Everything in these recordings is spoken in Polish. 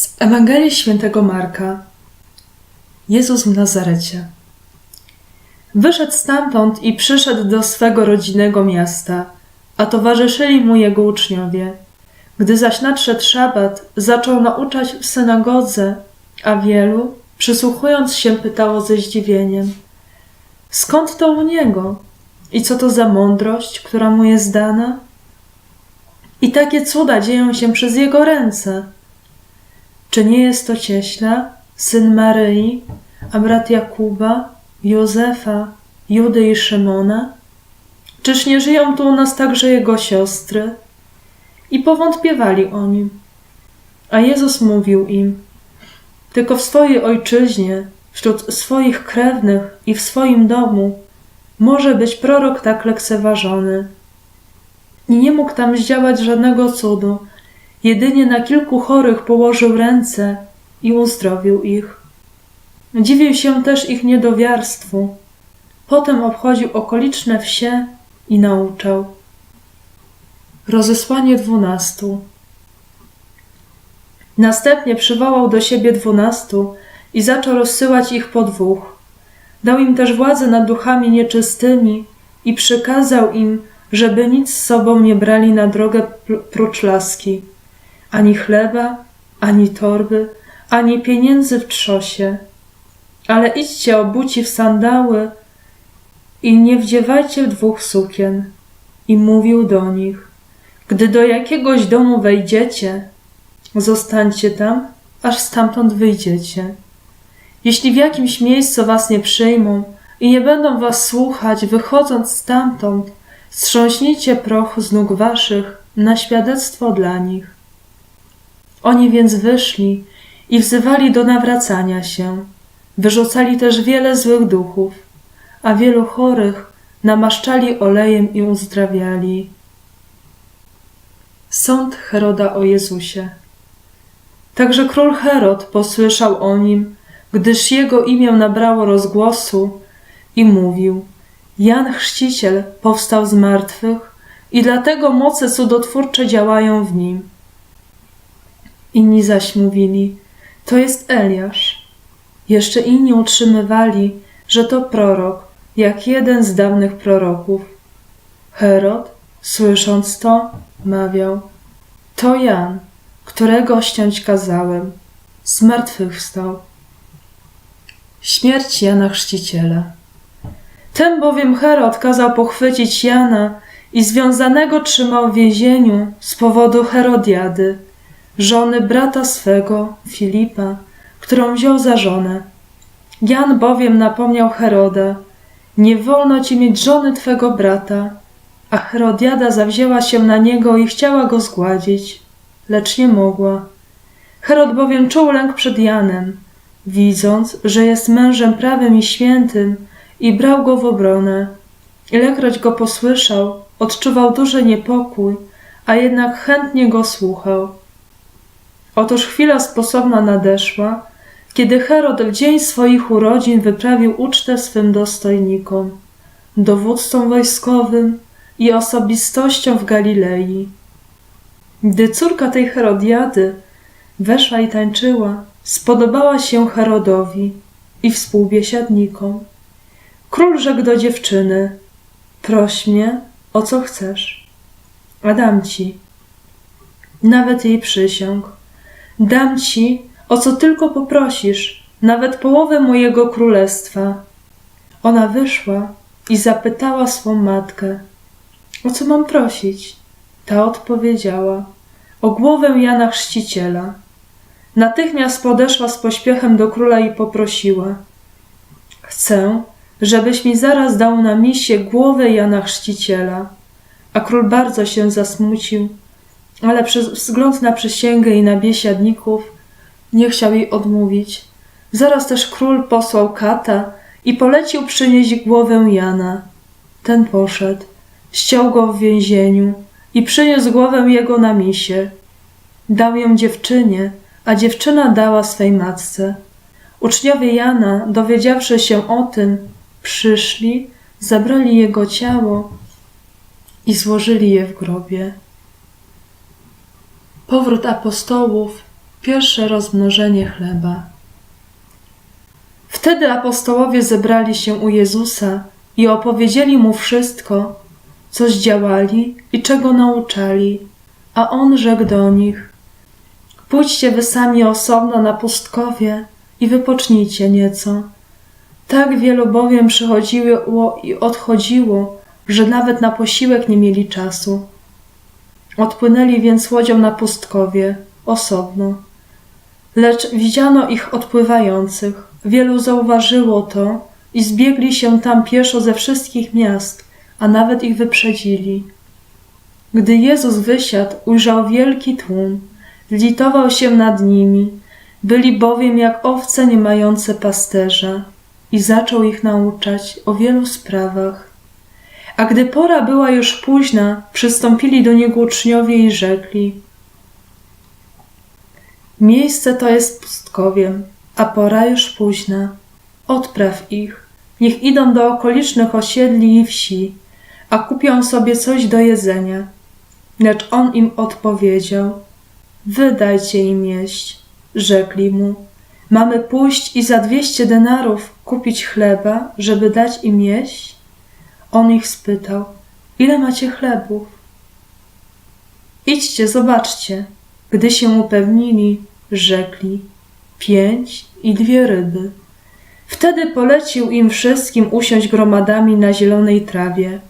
Z Ewangelii Świętego Marka. Jezus w Nazarecie. Wyszedł stamtąd i przyszedł do swego rodzinnego miasta, a towarzyszyli mu jego uczniowie. Gdy zaś nadszedł szabat, zaczął nauczać w synagodze, a wielu, przysłuchując się, pytało ze zdziwieniem: Skąd to u niego? I co to za mądrość, która mu jest dana? I takie cuda dzieją się przez jego ręce. Czy nie jest to cieśla, syn Maryi, a brat Jakuba, Józefa, Judy i Szymona? Czyż nie żyją tu u nas także jego siostry? I powątpiewali o nim. A Jezus mówił im: Tylko w swojej ojczyźnie, wśród swoich krewnych i w swoim domu może być prorok tak lekceważony. I nie mógł tam zdziałać żadnego cudu, Jedynie na kilku chorych położył ręce i uzdrowił ich. Dziwił się też ich niedowiarstwu. Potem obchodził okoliczne wsie i nauczał. Rozesłanie dwunastu. Następnie przywołał do siebie dwunastu i zaczął rozsyłać ich po dwóch. Dał im też władzę nad duchami nieczystymi i przykazał im, żeby nic z sobą nie brali na drogę prócz laski ani chleba, ani torby, ani pieniędzy w trzosie. Ale idźcie obuci w sandały i nie wdziewajcie dwóch sukien. I mówił do nich, gdy do jakiegoś domu wejdziecie, zostańcie tam, aż stamtąd wyjdziecie. Jeśli w jakimś miejscu was nie przyjmą i nie będą was słuchać, wychodząc stamtąd, strząśnijcie proch z nóg waszych na świadectwo dla nich. Oni więc wyszli i wzywali do nawracania się. Wyrzucali też wiele złych duchów, a wielu chorych namaszczali olejem i uzdrawiali. Sąd Heroda o Jezusie. Także król Herod posłyszał o nim, gdyż jego imię nabrało rozgłosu i mówił: Jan Chrzciciel powstał z martwych i dlatego moce cudotwórcze działają w nim. Inni zaś mówili, to jest Eliasz. Jeszcze inni utrzymywali, że to prorok, jak jeden z dawnych proroków. Herod, słysząc to, mawiał, to Jan, którego ściąć kazałem, zmartwychwstał. Śmierć Jana Chrzciciela. Ten bowiem Herod kazał pochwycić Jana i związanego trzymał w więzieniu z powodu Herodiady, żony brata swego, Filipa, którą wziął za żonę. Jan bowiem napomniał Heroda, nie wolno ci mieć żony twego brata, a Herodiada zawzięła się na niego i chciała go zgładzić, lecz nie mogła. Herod bowiem czuł lęk przed Janem, widząc, że jest mężem prawym i świętym i brał go w obronę. Ilekroć go posłyszał, odczuwał duży niepokój, a jednak chętnie go słuchał. Otóż chwila sposobna nadeszła, kiedy Herod w dzień swoich urodzin wyprawił ucztę swym dostojnikom, dowódcom wojskowym i osobistościom w Galilei. Gdy córka tej Herodiady weszła i tańczyła, spodobała się Herodowi i współbiesiadnikom. Król rzekł do dziewczyny: Proś mnie, o co chcesz, a dam ci. Nawet jej przysiąg Dam ci, o co tylko poprosisz, nawet połowę mojego królestwa. Ona wyszła i zapytała swą matkę: O co mam prosić? Ta odpowiedziała: O głowę Jana Chrzciciela. Natychmiast podeszła z pośpiechem do króla i poprosiła: Chcę, żebyś mi zaraz dał na misie głowę Jana Chrzciciela. A król bardzo się zasmucił ale przez wzgląd na przysięgę i na biesiadników nie chciał jej odmówić. Zaraz też król posłał kata i polecił przynieść głowę Jana. Ten poszedł, ściął go w więzieniu i przyniósł głowę jego na misie. Dał ją dziewczynie, a dziewczyna dała swej matce. Uczniowie Jana, dowiedziawszy się o tym, przyszli, zabrali jego ciało i złożyli je w grobie. Powrót apostołów Pierwsze rozmnożenie chleba. Wtedy apostołowie zebrali się u Jezusa i opowiedzieli mu wszystko, co zdziałali i czego nauczali, a on rzekł do nich: Pójdźcie wy sami osobno na pustkowie i wypocznijcie nieco. Tak wielu bowiem przychodziło i odchodziło, że nawet na posiłek nie mieli czasu. Odpłynęli więc łodzią na pustkowie, osobno. Lecz widziano ich odpływających. Wielu zauważyło to i zbiegli się tam pieszo ze wszystkich miast, a nawet ich wyprzedzili. Gdy Jezus wysiadł, ujrzał wielki tłum, zlitował się nad nimi, byli bowiem jak owce nie mające pasterza i zaczął ich nauczać o wielu sprawach. A gdy pora była już późna, przystąpili do niego uczniowie i rzekli: Miejsce to jest pustkowiem, a pora już późna. Odpraw ich, niech idą do okolicznych osiedli i wsi, a kupią sobie coś do jedzenia. Lecz on im odpowiedział: Wydajcie im jeść. Rzekli mu: Mamy pójść i za dwieście denarów kupić chleba, żeby dać im jeść? On ich spytał: Ile macie chlebów? Idźcie, zobaczcie. Gdy się upewnili, rzekli: Pięć i dwie ryby. Wtedy polecił im wszystkim usiąść gromadami na zielonej trawie.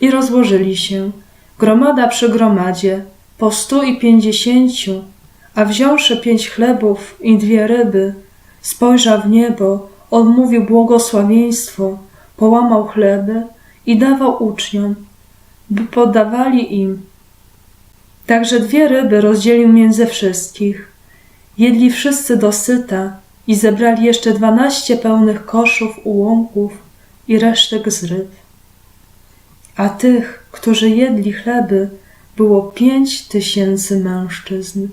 I rozłożyli się, gromada przy gromadzie, po stu i pięćdziesięciu, a wziąwszy pięć chlebów i dwie ryby, spojrzał w niebo, odmówił błogosławieństwo, połamał chleby i dawał uczniom, by podawali im. Także dwie ryby rozdzielił między wszystkich. Jedli wszyscy dosyta i zebrali jeszcze dwanaście pełnych koszów ułomków i resztek z ryb. A tych, którzy jedli chleby, było pięć tysięcy mężczyzn.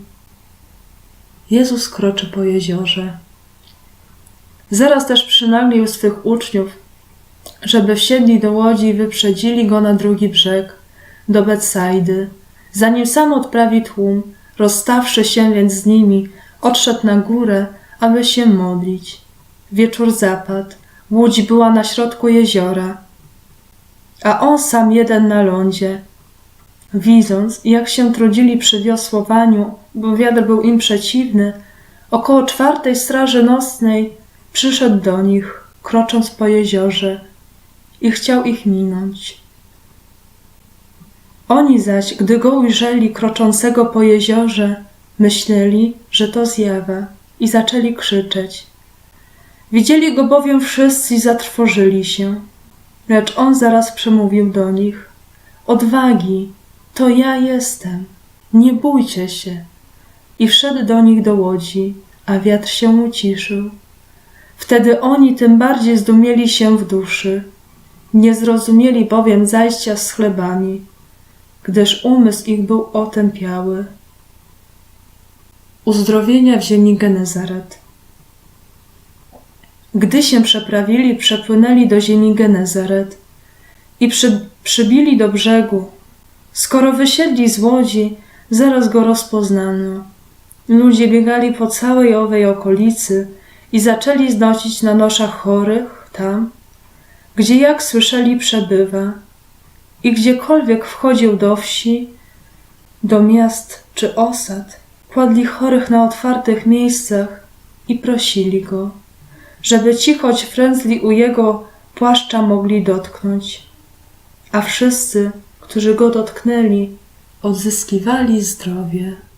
Jezus kroczy po jeziorze. Zaraz też przynaglił swych uczniów, żeby wsiedli do łodzi i wyprzedzili go na drugi brzeg, do Betsaidy. Zanim sam odprawi tłum, rozstawszy się więc z nimi, odszedł na górę, aby się modlić. Wieczór zapadł, łódź była na środku jeziora, a on sam jeden na lądzie. Widząc, jak się trudzili przy wiosłowaniu, bo wiatr był im przeciwny, około czwartej straży nocnej przyszedł do nich, krocząc po jeziorze i chciał ich minąć. Oni zaś, gdy go ujrzeli kroczącego po jeziorze, myśleli, że to zjawa i zaczęli krzyczeć. Widzieli go bowiem wszyscy i zatrwożyli się. Lecz on zaraz przemówił do nich: Odwagi, to ja jestem, nie bójcie się. I wszedł do nich do łodzi, a wiatr się uciszył. Wtedy oni tym bardziej zdumieli się w duszy. Nie zrozumieli bowiem zajścia z chlebami, gdyż umysł ich był otępiały. Uzdrowienia w ziemi Genezaret. Gdy się przeprawili, przepłynęli do ziemi Genezaret i przy, przybili do brzegu. Skoro wysiedli z łodzi, zaraz go rozpoznano. Ludzie biegali po całej owej okolicy i zaczęli znosić na noszach chorych tam, gdzie jak słyszeli przebywa i gdziekolwiek wchodził do wsi, do miast czy osad, kładli chorych na otwartych miejscach i prosili go, żeby ci choć frędzli u jego płaszcza mogli dotknąć. A wszyscy, którzy go dotknęli, odzyskiwali zdrowie.